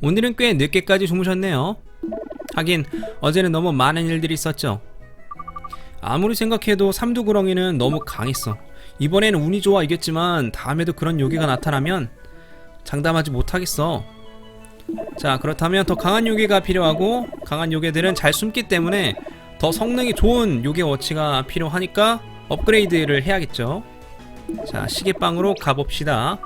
오늘은 꽤 늦게까지 주무셨네요. 하긴 어제는 너무 많은 일들이 있었죠. 아무리 생각해도 삼두구렁이는 너무 강했어. 이번에는 운이 좋아 이겼지만 다음에도 그런 요괴가 나타나면 장담하지 못하겠어. 자 그렇다면 더 강한 요괴가 필요하고 강한 요괴들은 잘 숨기 때문에 더 성능이 좋은 요괴 워치가 필요하니까 업그레이드를 해야겠죠. 자 시계방으로 가봅시다.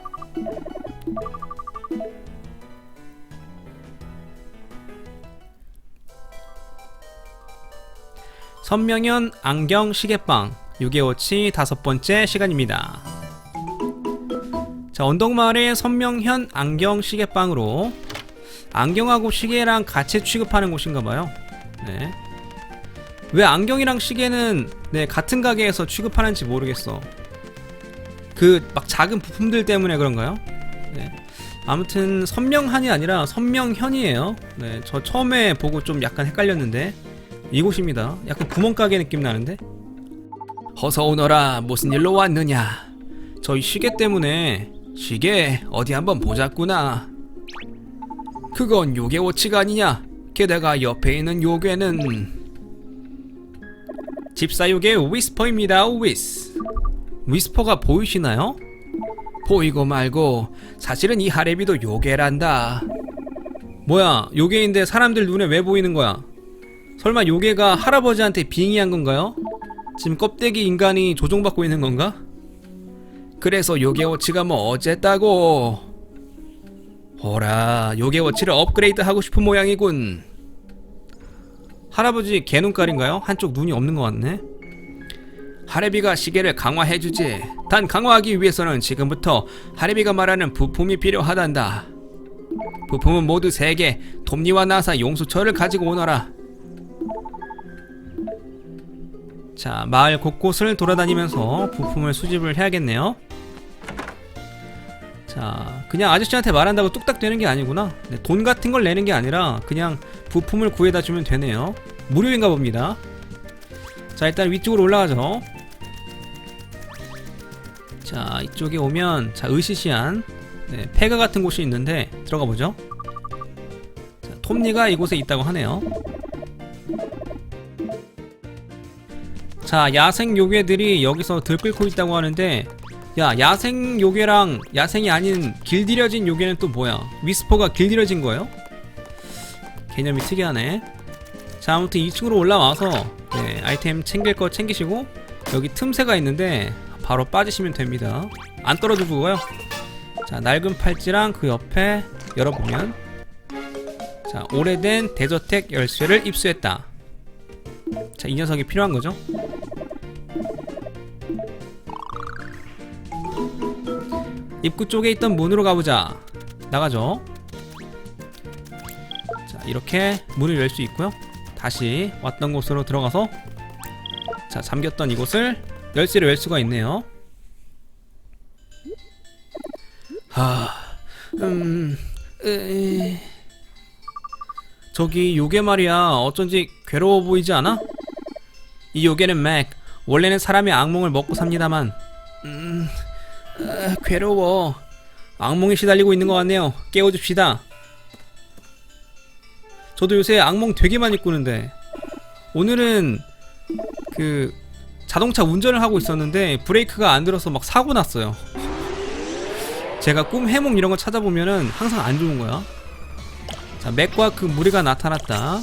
선명현 안경 시계방 6개워치 다섯 번째 시간입니다. 자 언덕마을의 선명현 안경 시계방으로 안경하고 시계랑 같이 취급하는 곳인가봐요. 네. 왜 안경이랑 시계는 네 같은 가게에서 취급하는지 모르겠어. 그 막 작은 부품들 때문에 그런가요? 네. 아무튼 선명한이 아니라 선명현이에요. 네, 저 처음에 보고 좀 약간 헷갈렸는데 이곳입니다. 약간 구멍가게 느낌 나는데? 어서 오너라. 무슨 일로 왔느냐? 저희 시계 때문에 시계 어디 한번 보자꾸나. 그건 요괴 워치가 아니냐? 게다가 옆에 있는 요괴는 집사 요괴 위스퍼입니다. 위스. 위스퍼가 보이시나요? 보이고 말고 사실은 이 하레비도 요괴란다. 뭐야? 요괴인데 사람들 눈에 왜 보이는 거야? 설마 요괴가 할아버지한테 빙의한 건가요? 지금 껍데기 인간이 조종받고 있는 건가? 그래서 요괴워치가 뭐 어쨌다고 호라 요괴워치를 업그레이드 하고 싶은 모양이군 할아버지 개눈깔인가요? 한쪽 눈이 없는 것 같네 하레비가 시계를 강화해주지 단 강화하기 위해서는 지금부터 하레비가 말하는 부품이 필요하단다 부품은 모두 3개 톱니와 나사 용수철을 가지고 오너라 자, 마을 곳곳을 돌아다니면서 부품을 수집을 해야겠네요. 자, 그냥 아저씨한테 말한다고 뚝딱 되는 게 아니구나. 네, 돈 같은 걸 내는 게 아니라 그냥 부품을 구해다 주면 되네요. 무료인가 봅니다. 자, 일단 위쪽으로 올라가죠. 자, 이쪽에 오면 자, 으시시한 네, 폐가 같은 곳이 있는데 들어가 보죠. 자, 톱니가 이곳에 있다고 하네요. 자 야생 요괴들이 여기서 들끓고 있다고 하는데 야 야생 요괴랑 야생이 아닌 길들여진 요괴는 또 뭐야? 위스퍼가 길들여진 거예요? 개념이 특이하네. 자 아무튼 2층으로 올라와서 네, 아이템 챙길 거 챙기시고 여기 틈새가 있는데 바로 빠지시면 됩니다. 안 떨어져 죽어요. 자 낡은 팔찌랑 그 옆에 열어보면 자 오래된 대저택 열쇠를 입수했다. 자 이 녀석이 필요한 거죠 입구 쪽에 있던 문으로 가보자. 나가죠. 자, 이렇게 문을 열 수 있고요. 다시 왔던 곳으로 들어가서 자, 잠겼던 이곳을 열쇠를 열 수가 있네요. 하, 음, 으... 저기 요괴 말이야. 어쩐지 괴로워 보이지 않아? 이 요괴는 맥. 원래는 사람의 악몽을 먹고 삽니다만, 음, 아, 괴로워. 악몽에 시달리고 있는 것 같네요. 깨워줍시다. 저도 요새 악몽 되게 많이 꾸는데 오늘은 그 자동차 운전을 하고 있었는데 브레이크가 안 들어서 막 사고 났어요. 제가 꿈 해몽 이런 거 찾아보면은 항상 안 좋은 거야. 자, 맥과 그 무리가 나타났다.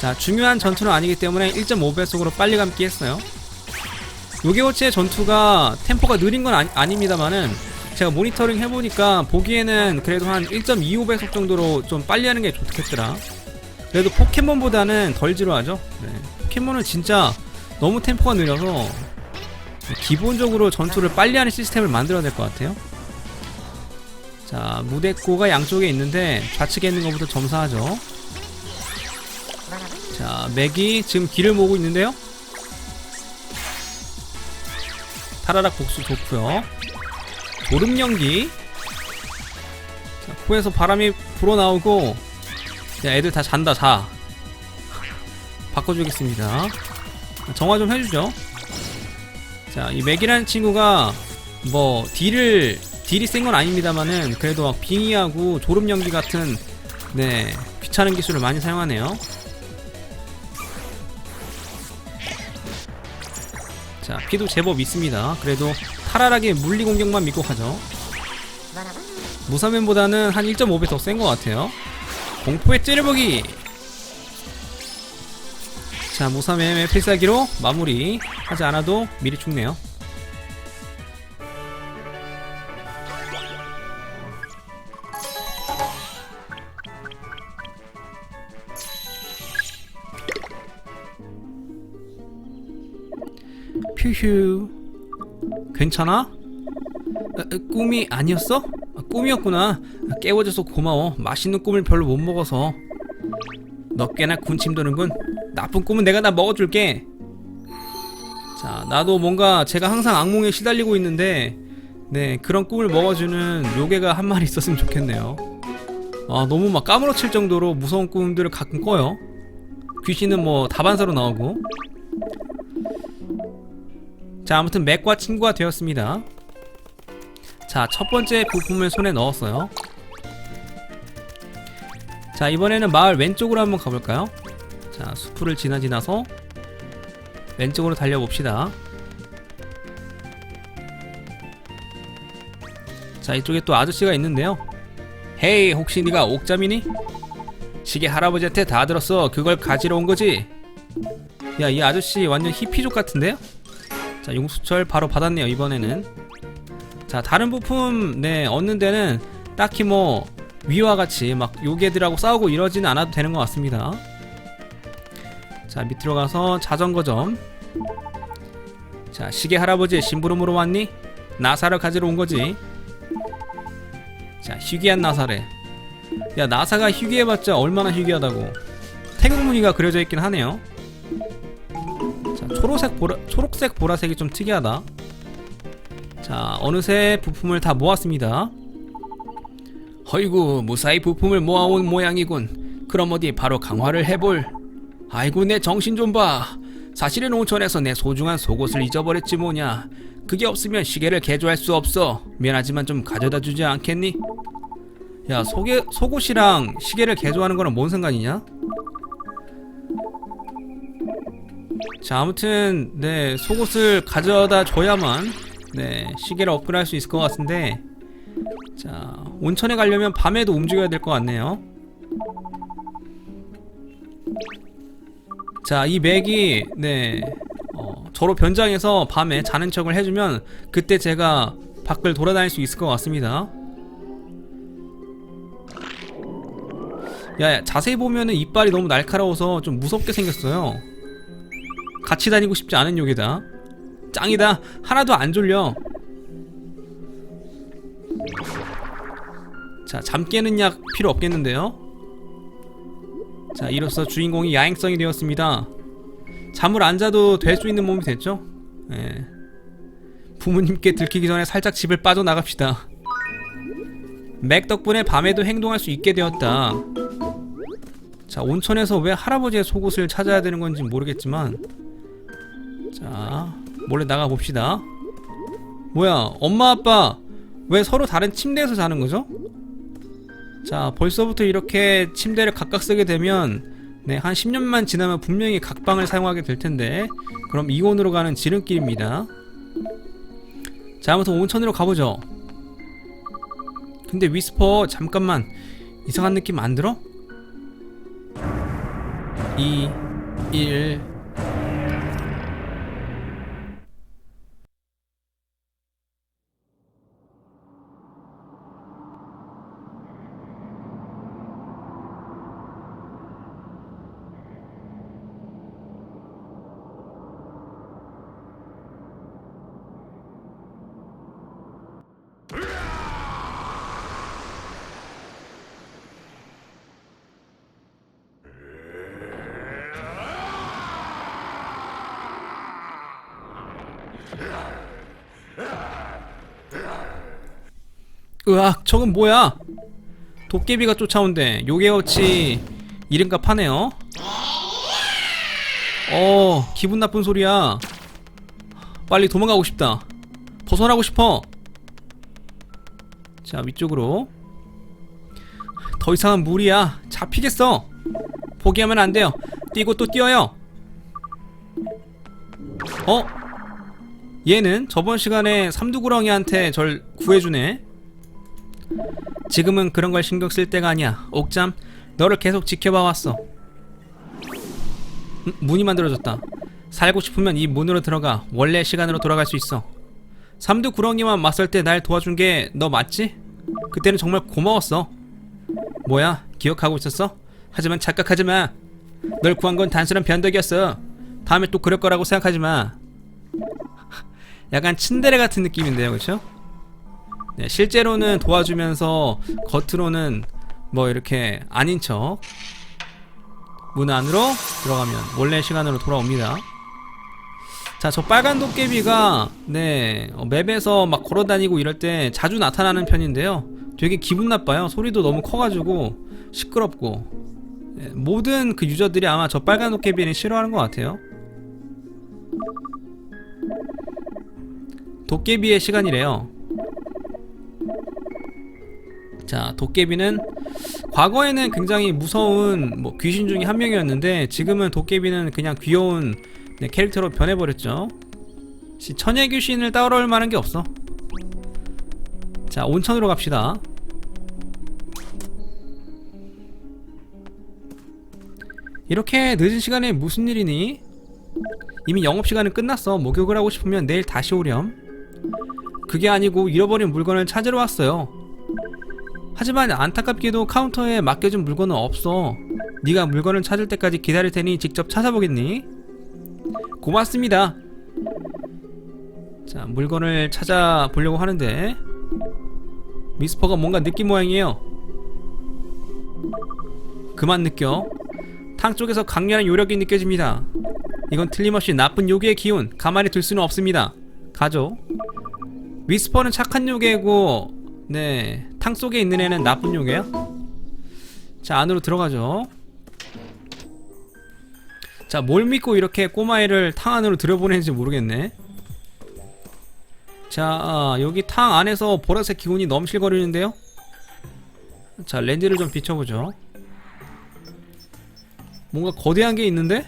자, 중요한 전투는 아니기 때문에 1.5배속으로 빨리 감기 했어요. 요게워치의 전투가 템포가 느린 건 아니, 아닙니다만은 제가 모니터링 해보니까 보기에는 그래도 한 1.25배속 정도로 좀 빨리 하는 게 좋겠더라. 그래도 포켓몬보다는 덜 지루하죠. 네. 포켓몬은 진짜 너무 템포가 느려서 기본적으로 전투를 빨리 하는 시스템을 만들어야 될 것 같아요. 자, 무대꼬가 양쪽에 있는데 좌측에 있는 것부터 점사하죠. 자, 맥이 지금 길을 모으고 있는데요. 타라락 복수 좋고요. 도름 연기. 자, 코에서 바람이 불어나오고 야, 애들 다 잔다 자. 바꿔주겠습니다. 정화 좀 해주죠. 자, 이 맥이라는 친구가 뭐 딜을 딜이 센 건 아닙니다만은 그래도 막 빙의하고 졸음 연기 같은 네 귀찮은 기술을 많이 사용하네요. 자 피도 제법 있습니다. 그래도 탈랄하게 물리 공격만 믿고 가죠. 무사맨보다는 한 1.5배 더 센 것 같아요. 공포의 찌르보기. 자 무사맨의 필살기로 마무리 하지 않아도 미리 죽네요. 휴휴 괜찮아? 꿈이 아니었어? 아, 꿈이었구나. 깨워줘서 고마워. 맛있는 꿈을 별로 못 먹어서. 너 꽤나 군침 도는군. 나쁜 꿈은 내가 다 먹어줄게. 자 나도 뭔가 제가 항상 악몽에 시달리고 있는데 네 그런 꿈을 먹어주는 요괴가 한 마리 있었으면 좋겠네요. 아 너무 막 까무러칠 정도로 무서운 꿈들을 가끔 꿔요. 귀신은 뭐 다반사로 나오고 자 아무튼 맥과 친구가 되었습니다 자 첫번째 부품을 손에 넣었어요 자 이번에는 마을 왼쪽으로 한번 가볼까요 자 수풀을 지나 지나서 왼쪽으로 달려봅시다 자 이쪽에 또 아저씨가 있는데요 헤이 혹시 네가 옥잠이니? 시계 할아버지한테 다 들었어 그걸 가지러 온 거지? 야 이 아저씨 완전 히피족 같은데요? 자 용수철 바로 받았네요 이번에는. 자 다른 부품 네 얻는 데는 딱히 뭐 위와 같이 막 요괴들하고 싸우고 이러지는 않아도 되는 것 같습니다. 자 밑으로 가서 자전거점. 자 시계 할아버지 심부름으로 왔니? 나사를 가지러 온 거지. 자 희귀한 나사래. 야 나사가 희귀해봤자 얼마나 희귀하다고. 태국 무늬가 그려져 있긴 하네요. 자 초록색 보라 초록색 보라색이 좀 특이하다. 자 어느새 부품을 다 모았습니다. 허이구 무사히 부품을 모아온 모양이군. 그럼 어디 바로 강화를 해볼. 아이고 내 정신 좀봐. 사실은 온천에서 내 소중한 속옷을 잊어버렸지 뭐냐. 그게 없으면 시계를 개조할 수 없어. 미안하지만 좀 가져다 주지 않겠니? 야 속에, 속옷이랑 시계를 개조하는 거랑 뭔 상관이냐? 자 아무튼 네 속옷을 가져다 줘야만 네 시계를 업그레이드 할 수 있을 것 같은데 자 온천에 가려면 밤에도 움직여야 될 것 같네요. 자이 맥이 네 어, 저로 변장해서 밤에 자는 척을 해주면 그때 제가 밖을 돌아다닐 수 있을 것 같습니다. 야, 야 자세히 보면은 이빨이 너무 날카로워서 좀 무섭게 생겼어요 같이 다니고 싶지 않은 요괴다 짱이다 하나도 안 졸려 자, 잠 깨는 약 필요 없겠는데요? 자, 이로써 주인공이 야행성이 되었습니다. 잠을 안 자도 될 수 있는 몸이 됐죠? 예. 부모님께 들키기 전에 살짝 집을 빠져나갑시다. 맥 덕분에 밤에도 행동할 수 있게 되었다. 자, 온천에서 왜 할아버지의 속옷을 찾아야 되는 건지 모르겠지만 자, 몰래 나가 봅시다. 뭐야, 엄마 아빠 왜 서로 다른 침대에서 자는 거죠? 자, 벌써부터 이렇게 침대를 각각 쓰게 되면 네, 한 10년만 지나면 분명히 각방을 사용하게 될 텐데 그럼 이혼으로 가는 지름길입니다. 자, 아무튼 온천으로 가보죠. 근데 위스퍼 잠깐만 이상한 느낌 안 들어? 2 1 으악 저건 뭐야? 도깨비가 쫓아온대. 요괴어치 이름값 하네요. 어 기분 나쁜 소리야. 빨리 도망가고 싶다. 벗어나고 싶어. 자 위쪽으로. 더 이상은 무리야. 잡히겠어. 포기하면 안 돼요. 뛰고 또 뛰어요. 어? 얘는 저번 시간에 삼두구렁이한테 절 구해주네 지금은 그런 걸 신경 쓸 때가 아니야 옥잠 너를 계속 지켜봐 왔어 음, 문이 만들어졌다 살고 싶으면 이 문으로 들어가 원래 시간으로 돌아갈 수 있어 삼두구렁이만 맞설 때 날 도와준 게 너 맞지? 그때는 정말 고마웠어 뭐야 기억하고 있었어? 하지만 착각하지 마. 널 구한 건 단순한 변덕이었어. 다음에 또 그럴 거라고 생각하지 마. 약간 츤데레 같은 느낌인데요, 그렇죠? 네, 실제로는 도와주면서 겉으로는 뭐 이렇게 아닌 척. 문 안으로 들어가면 원래 시간으로 돌아옵니다. 자, 저 빨간 도깨비가 네 어, 맵에서 막 걸어다니고 이럴 때 자주 나타나는 편인데요. 되게 기분 나빠요. 소리도 너무 커가지고 시끄럽고 네, 모든 그 유저들이 아마 저 빨간 도깨비는 싫어하는 것 같아요. 도깨비의 시간이래요. 자, 도깨비는 과거에는 굉장히 무서운 뭐 귀신 중에 한 명이었는데 지금은 도깨비는 그냥 귀여운 네, 캐릭터로 변해버렸죠. 시- 천의 귀신을 따라올 만한 게 없어. 자, 온천으로 갑시다. 이렇게 늦은 시간에 무슨 일이니? 이미 영업시간은 끝났어. 목욕을 하고 싶으면 내일 다시 오렴. 그게 아니고 잃어버린 물건을 찾으러 왔어요. 하지만 안타깝게도 카운터에 맡겨준 물건은 없어. 네가 물건을 찾을 때까지 기다릴 테니 직접 찾아보겠니? 고맙습니다. 자, 물건을 찾아보려고 하는데 미스퍼가 뭔가 느낀 모양이에요. 그만 느껴. 탕 쪽에서 강렬한 요력이 느껴집니다. 이건 틀림없이 나쁜 요괴의 기운. 가만히 둘 수는 없습니다. 가죠. 위스퍼는 착한 요괴고, 네, 탕 속에 있는 애는 나쁜 요괴야. 자, 안으로 들어가죠. 자, 뭘 믿고 이렇게 꼬마애를 탕 안으로 들여보내는지 모르겠네. 자, 아, 여기 탕 안에서 보라색 기운이 넘실거리는데요. 자, 렌즈를 좀 비춰보죠. 뭔가 거대한 게 있는데?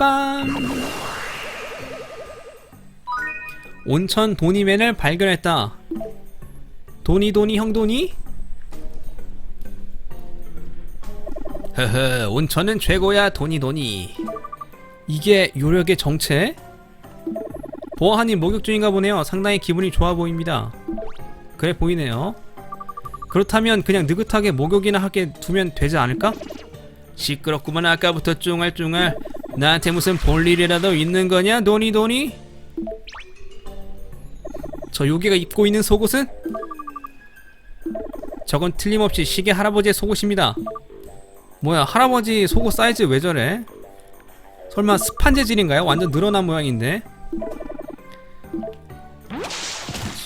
빰! 온천 도니맨을 발견했다. 도니 도니 형 도니? 허허 온천은 최고야 도니 도니. 이게 요력의 정체? 보아하니 목욕 중인가 보네요. 상당히 기분이 좋아 보입니다. 그래 보이네요. 그렇다면 그냥 느긋하게 목욕이나 하게 두면 되지 않을까? 시끄럽구만 아까부터 쫑알쫑알 나한테 무슨 볼 일이라도 있는 거냐 도니 도니? 저 요괴가 입고 있는 속옷은? 저건 틀림없이 시계 할아버지의 속옷입니다 뭐야 할아버지 속옷 사이즈 왜 저래? 설마 스판 재질인가요? 완전 늘어난 모양인데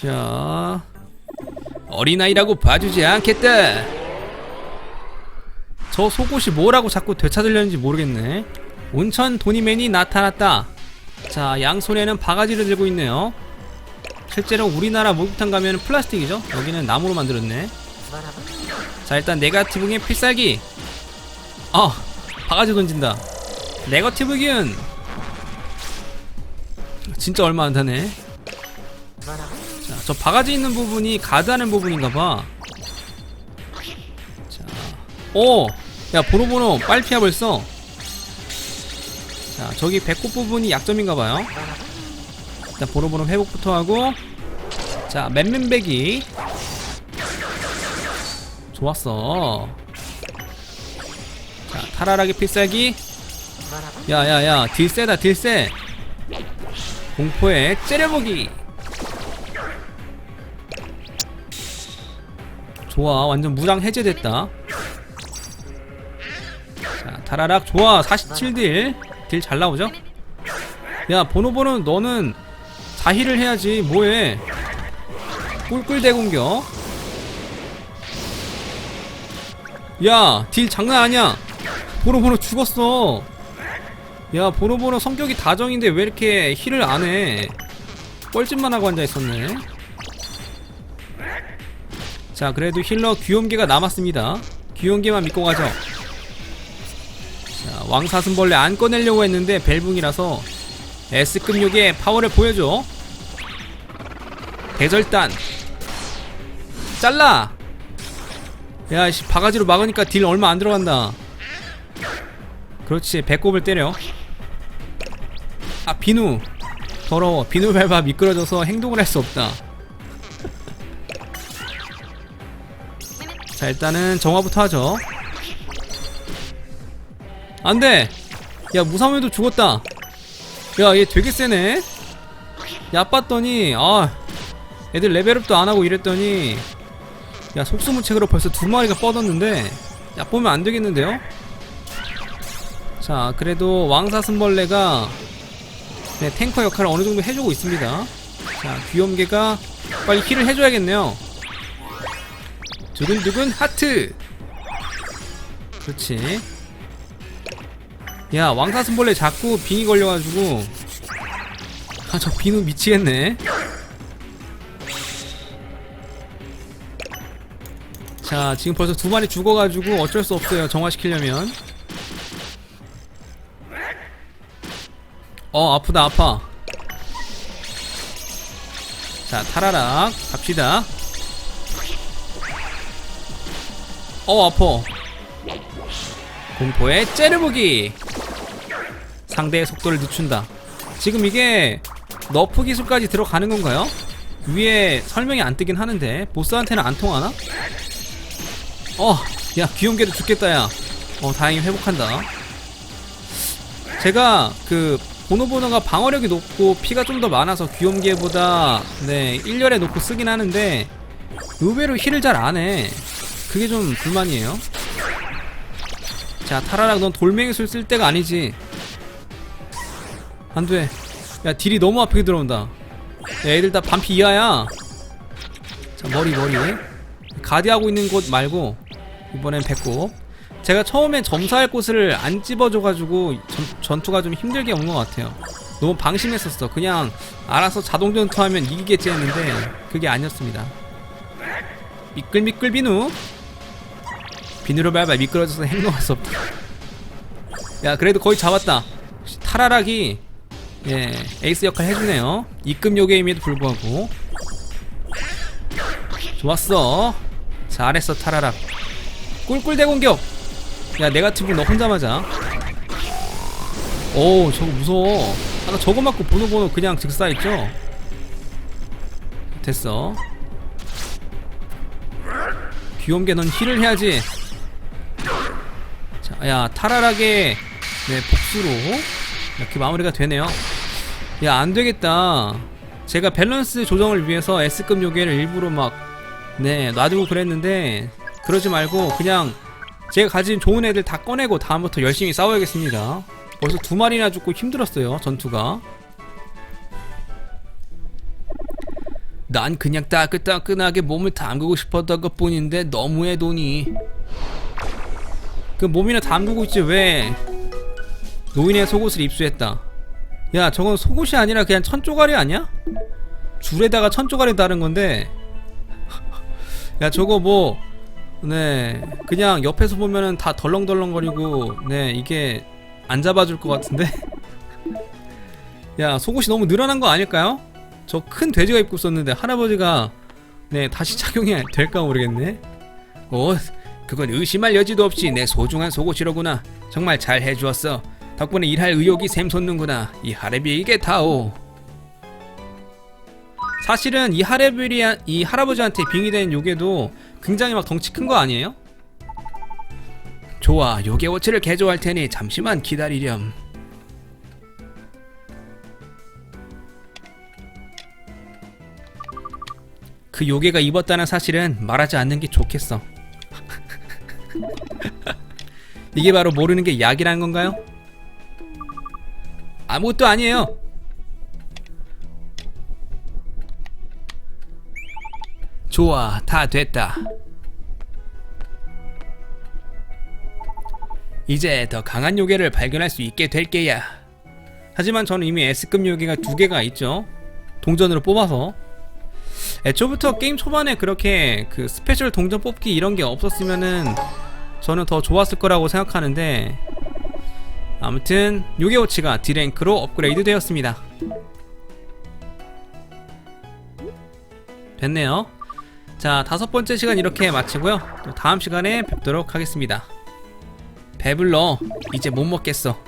자 어린아이라고 봐주지 않겠다 저 속옷이 뭐라고 자꾸 되찾으려는지 모르겠네 온천 도니맨이 나타났다. 자 양손에는 바가지를 들고 있네요. 실제로 우리나라 목욕탕 가면 플라스틱이죠? 여기는 나무로 만들었네. 자 일단 네가티브기의 필살기. 아 바가지 던진다. 네거티브기은 진짜 얼마 안 타네. 자, 저 바가지 있는 부분이 가드하는 부분인가봐. 자, 오, 야 보노보노 빨리 피하 벌써. 자, 저기 배꼽 부분이 약점인가봐요. 일단 보노보노 회복부터 하고, 자 맨맨배기. 좋았어. 자, 타라락의 필살기. 야야야, 딜 세다 딜 세. 공포에 째려보기. 좋아 완전 무장 해제됐다 자 타라락 좋아 47딜 딜 잘 나오죠? 야 보노보노 너는 자힐을 해야지 뭐해 꿀꿀 대공격 야 딜 장난 아니야 보노보노 죽었어 야 보노보노 성격이 다정인데 왜 이렇게 힐을 안해 뻘짓만 하고 앉아 있었네. 자, 그래도 힐러 귀염개가 남았습니다. 귀염개만 믿고 가죠. 자, 왕사슴벌레 안 꺼내려고 했는데 벨붕이라서 S급 요괴 파워를 보여줘. 대절단. 잘라. 야, 씨, 바가지로 막으니까 딜 얼마 안 들어간다. 그렇지, 배꼽을 때려. 아, 비누. 더러워. 비누 밟아 미끄러져서 행동을 할 수 없다. 자, 일단은 정화부터 하죠. 안 돼! 야, 무사무에도 죽었다. 야, 얘 되게 세네? 얕봤더니, 아, 애들 레벨업도 안 하고 이랬더니, 야, 속수무책으로 벌써 두 마리가 뻗었는데, 얕보면 안 되겠는데요? 자, 그래도 왕사슴벌레가 네, 탱커 역할을 어느 정도 해주고 있습니다. 자, 귀염개가 빨리 힐을 해줘야겠네요. 두근두근 하트! 그렇지. 야, 왕사슴벌레 자꾸 빙이 걸려가지고. 아, 저 비누 미치겠네. 자, 지금 벌써 두 마리 죽어가지고 어쩔 수 없어요. 정화시키려면. 어, 아프다, 아파. 자, 타라락. 갑시다. 어, 아파. 공포의 째려보기. 상대의 속도를 늦춘다. 지금 이게 너프 기술까지 들어가는 건가요? 위에 설명이 안 뜨긴 하는데 보스한테는 안 통하나? 어, 야 귀염개도 죽겠다 야. 어, 다행히 회복한다. 제가 그 보노보노가 방어력이 높고 피가 좀 더 많아서 귀염개보다 네 1열에 놓고 쓰긴 하는데 의외로 힐을 잘 안 해. 그게 좀 불만이에요. 자 타라락 넌 돌멩이술 쓸 때가 아니지. 안 돼. 야 딜이 너무 아프게 들어온다. 야, 애들 다 반피 이하야. 자 머리 머리. 가디하고 있는 곳 말고 이번엔 배꼽. 제가 처음에 점사할 곳을 안 집어줘가지고 전, 전투가 좀 힘들게 온 것 같아요. 너무 방심했었어. 그냥 알아서 자동 전투하면 이기겠지 했는데 그게 아니었습니다. 미끌미끌 비누. 비누를 밟아 미끄러져서 행동할 수 없다. 야 그래도 거의 잡았다. 타라락이 예 에이스 역할 해주네요. 입금 요괴임에도 불구하고 좋았어. 잘했어 타라락. 꿀꿀 대 공격. 야 네가티브 너 혼자 맞아. 오 저거 무서워. 아까 저거 맞고 번호 번호 그냥 즉사했죠. 됐어. 귀염개 넌 힐을 해야지. 자, 야 타라락의 네 복수로 이렇게 마무리가 되네요. 야 안 되겠다. 제가 밸런스 조정을 위해서 S급 요괴를 일부러 막네 놔두고 그랬는데 그러지 말고 그냥 제가 가진 좋은 애들 다 꺼내고 다음부터 열심히 싸워야겠습니다. 벌써 두 마리나 죽고 힘들었어요 전투가. 난 그냥 따끈따끈하게 몸을 담그고 싶었던 것 뿐인데 너무해 돈이. 그 몸이나 담그고 있지 왜 노인의 속옷을 입수했다. 야 저건 속옷이 아니라 그냥 천조가리 아니야? 줄에다가 천조가리 다른 건데. 야 저거 뭐 네, 그냥 옆에서 보면은 다 덜렁덜렁거리고, 네, 이게 안 잡아줄 것 같은데? 야, 속옷이 너무 늘어난 거 아닐까요? 저 큰 돼지가 입고 있었는데 할아버지가, 네, 다시 착용이 될까 모르겠네. 어, 그건 의심할 여지도 없이 내 소중한 속옷이로구나. 정말 잘 해주었어. 덕분에 일할 의욕이 샘솟는구나. 이 하레비에게 다오. 사실은 이 하레비리 이 할아버지한테 빙의된 요괴도 굉장히 막 덩치 큰 거 아니에요? 좋아, 요괴 워치를 개조할 테니 잠시만 기다리렴. 그 요괴가 입었다는 사실은 말하지 않는 게 좋겠어. 이게 바로 모르는 게 약이라는 건가요? 아무것도 아니에요. 좋아, 다 됐다. 이제 더 강한 요괴를 발견할 수 있게 될 게야. 하지만 저는 이미 S급 요괴가 두 개가 있죠. 동전으로 뽑아서 애초부터 게임 초반에 그렇게 그 스페셜 동전 뽑기 이런 게 없었으면은 저는 더 좋았을 거라고 생각하는데 아무튼 요게오치가 D랭크로 업그레이드 되었습니다. 됐네요. 자 다섯 번째 시간 이렇게 마치고요. 또 다음 시간에 뵙도록 하겠습니다. 배불러. 이제 못 먹겠어